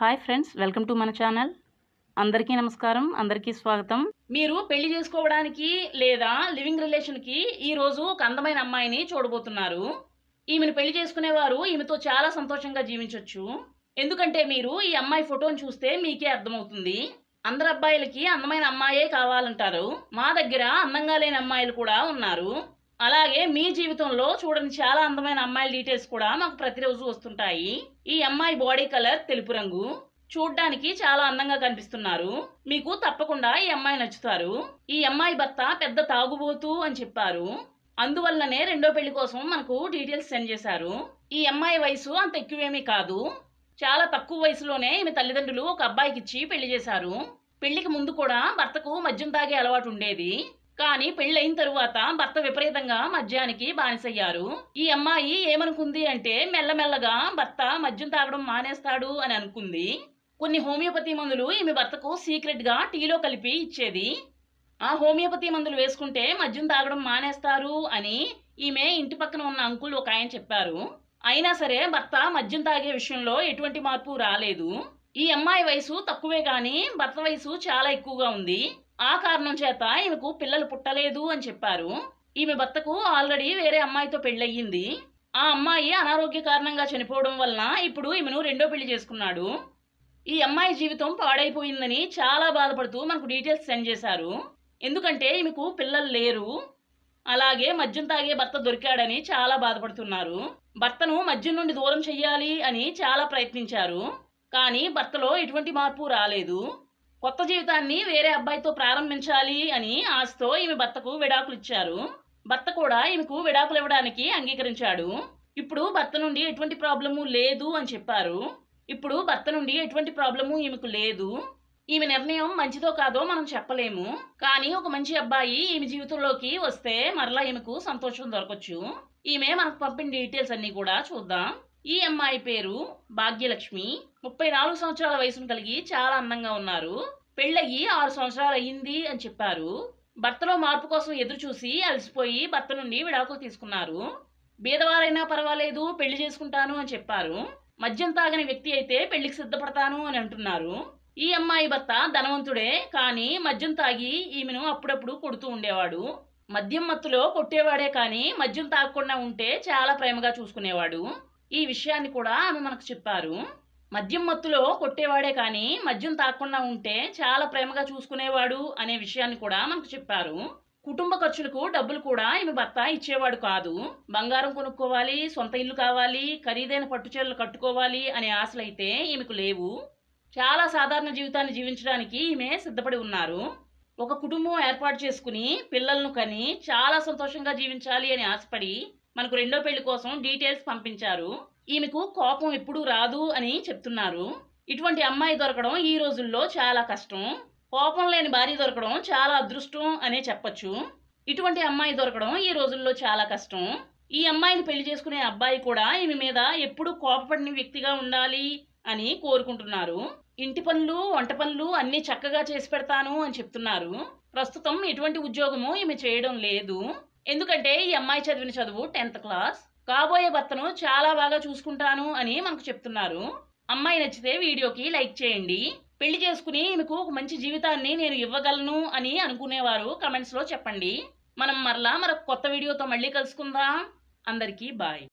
Hi friends welcome to మన channel. అందరికీ నమస్కారం అందరికీ స్వాగతం. మీరు పెళ్ళి చేసుకోవడానికి లేదా లివింగ్ రిలేషన్కి ఈరోజు ఒక అందమైన అమ్మాయిని చూడబోతున్నారు. ఈమెను పెళ్ళి చేసుకునేవారు ఈమెతో చాలా సంతోషంగా జీవించవచ్చు ఎందుకంటే మీరు ఈ అమ్మాయి ఫోటోని చూస్తే మీకే అర్థమవుతుంది. అందరు అబ్బాయిలకి అందమైన అమ్మాయే కావాలంటారు. మా దగ్గర అందంగా లేని అమ్మాయిలు కూడా ఉన్నారు. అలాగే మీ జీవితంలో చూడండి చాలా అందమైన అమ్మాయిల డీటెయిల్స్ కూడా మాకు ప్రతిరోజు వస్తుంటాయి. ఈ అమ్మాయి బాడీ కలర్ తెలుపు రంగు. చూడ్డానికి చాలా అందంగా కనిపిస్తున్నారు. మీకు తప్పకుండా ఈ అమ్మాయి నచ్చుతారు. ఈ అమ్మాయి భర్త పెద్ద తాగుబోతు అని చెప్పారు. అందువల్లనే రెండో పెళ్ళి కోసం మనకు డీటెయిల్స్ సెండ్ చేశారు. ఈ అమ్మాయి వయసు అంత ఎక్కువేమీ కాదు. చాలా తక్కువ వయసులోనే ఈమె తల్లిదండ్రులు ఒక అబ్బాయికి ఇచ్చి పెళ్ళి చేశారు. పెళ్ళికి ముందు కూడా భర్తకు మద్యం తాగే అలవాటు ఉండేది. కానీ పెళ్ళైన తరువాత భర్త విపరీతంగా మద్యానికి బానిసయ్యారు. ఈ అమ్మాయి ఏమనుకుంది అంటే మెల్లమెల్లగా భర్త మద్యం తాగడం మానేస్తాడు అని అనుకుంది. కొన్ని హోమియోపతి మందులు ఈమె భర్తకు సీక్రెట్గా టీలో కలిపి ఇచ్చేది. ఆ హోమియోపతి మందులు వేసుకుంటే మద్యం తాగడం మానేస్తారు అని ఈమె ఇంటి పక్కన ఉన్న అంకుల్ ఒక ఆయన చెప్పారు. అయినా సరే భర్త మద్యం తాగే విషయంలో ఎటువంటి మార్పు రాలేదు. ఈ అమ్మాయి వయసు తక్కువే కానీ భర్త వయసు చాలా ఎక్కువగా ఉంది. ఆ కారణం చేత ఈమెకు పిల్లలు పుట్టలేదు అని చెప్పారు. ఈమె భర్తకు ఆల్రెడీ వేరే అమ్మాయితో పెళ్ళయ్యింది. ఆ అమ్మాయి అనారోగ్య కారణంగా చనిపోవడం వలన ఇప్పుడు ఈమెను రెండో పెళ్ళి చేసుకున్నాడు. ఈ అమ్మాయి జీవితం పాడైపోయిందని చాలా బాధపడుతూ మనకు డీటెయిల్స్ సెండ్ చేశారు. ఎందుకంటే ఈమెకు పిల్లలు లేరు. అలాగే మద్యం తాగే భర్త దొరికాడని చాలా బాధపడుతున్నారు. భర్తను మద్యం నుండి దూరం చెయ్యాలి అని చాలా ప్రయత్నించారు. కానీ భర్తలో ఎటువంటి మార్పు రాలేదు. కొత్త జీవితాన్ని వేరే అబ్బాయితో ప్రారంభించాలి అని ఆశతో ఈమె భర్తకు విడాకులు ఇచ్చారు. భర్త కూడా ఈమెకు విడాకులు ఇవ్వడానికి అంగీకరించాడు. ఇప్పుడు భర్త నుండి ఎటువంటి ప్రాబ్లము లేదు అని చెప్పారు. ఇప్పుడు భర్త నుండి ఎటువంటి ప్రాబ్లము ఈమెకు లేదు. ఈమె నిర్ణయం మంచిదో కాదో మనం చెప్పలేము. కానీ ఒక మంచి అబ్బాయి ఈమె జీవితంలోకి వస్తే మరలా ఈమెకు సంతోషం దొరకచ్చు. ఈమె మనకు పంపిన డీటెయిల్స్ అన్నీ కూడా చూద్దాం. ఈ అమ్మాయి పేరు భాగ్యలక్ష్మి. ముప్పై నాలుగు సంవత్సరాల వయసును కలిగి చాలా అందంగా ఉన్నారు. పెళ్ళయ్యి ఆరు సంవత్సరాలు అయ్యింది అని చెప్పారు. భర్తలో మార్పు కోసం ఎదురు చూసి అలసిపోయి భర్త నుండి విడాకులు తీసుకున్నారు. బీదవారైనా పర్వాలేదు పెళ్ళి చేసుకుంటాను అని చెప్పారు. మద్యం తాగని వ్యక్తి అయితే పెళ్ళికి సిద్ధపడతాను అని అంటున్నారు. ఈ అమ్మాయి భర్త ధనవంతుడే కానీ మద్యం తాగి ఈమెను అప్పుడప్పుడు కొడుతూ ఉండేవాడు. మద్యం మత్తులో కొట్టేవాడే కానీ మద్యం తాగకుండా ఉంటే చాలా ప్రేమగా చూసుకునేవాడు. ఈ విషయాన్ని కూడా ఆమె మనకు చెప్పారు. మద్యం మత్తులో కొట్టేవాడే కానీ మద్యం తాకుండా ఉంటే చాలా ప్రేమగా చూసుకునేవాడు అనే విషయాన్ని కూడా మనకు చెప్పారు. కుటుంబ ఖర్చులకు డబ్బులు కూడా ఈమె భర్త ఇచ్చేవాడు కాదు. బంగారం కొనుక్కోవాలి సొంత ఇల్లు కావాలి ఖరీదైన పట్టుచీరలు కట్టుకోవాలి అనే ఆశలైతే ఈమెకు లేవు. చాలా సాధారణ జీవితాన్ని జీవించడానికి ఈమె సిద్ధపడి ఉన్నారు. ఒక కుటుంబం ఏర్పాటు చేసుకుని పిల్లలను కని చాలా సంతోషంగా జీవించాలి అని ఆశపడి మనకు రెండో పెళ్ళి కోసం డీటెయిల్స్ పంపించారు. ఈమెకు కోపం ఎప్పుడూ రాదు అని చెప్తున్నారు. ఇటువంటి అమ్మాయి దొరకడం ఈ రోజుల్లో చాలా కష్టం. కోపం లేని భార్య దొరకడం చాలా అదృష్టం అనే చెప్పొచ్చు. ఇటువంటి అమ్మాయి దొరకడం ఈ రోజుల్లో చాలా కష్టం. ఈ అమ్మాయిని పెళ్ళి చేసుకునే అబ్బాయి కూడా ఈమె మీద ఎప్పుడూ కోపపడిన వ్యక్తిగా ఉండాలి అని కోరుకుంటున్నారు. ఇంటి పనులు వంట పనులు అన్నీ చక్కగా చేసి పెడతాను అని చెప్తున్నారు. ప్రస్తుతం ఎటువంటి ఉద్యోగము ఈమె చేయడం లేదు. ఎందుకంటే ఈ అమ్మాయి చదివిన చదువు టెన్త్ క్లాస్. కాబోయే భర్తను చాలా బాగా చూసుకుంటాను అని మనకు చెప్తున్నారు. అమ్మాయి నచ్చితే వీడియోకి లైక్ చేయండి. పెళ్ళి చేసుకుని ఈమెకు ఒక మంచి జీవితాన్ని నేను ఇవ్వగలను అని అనుకునేవారు కమెంట్స్లో చెప్పండి. మనం మరలా మరొక కొత్త వీడియోతో మళ్ళీ కలుసుకుందాం. అందరికీ బాయ్.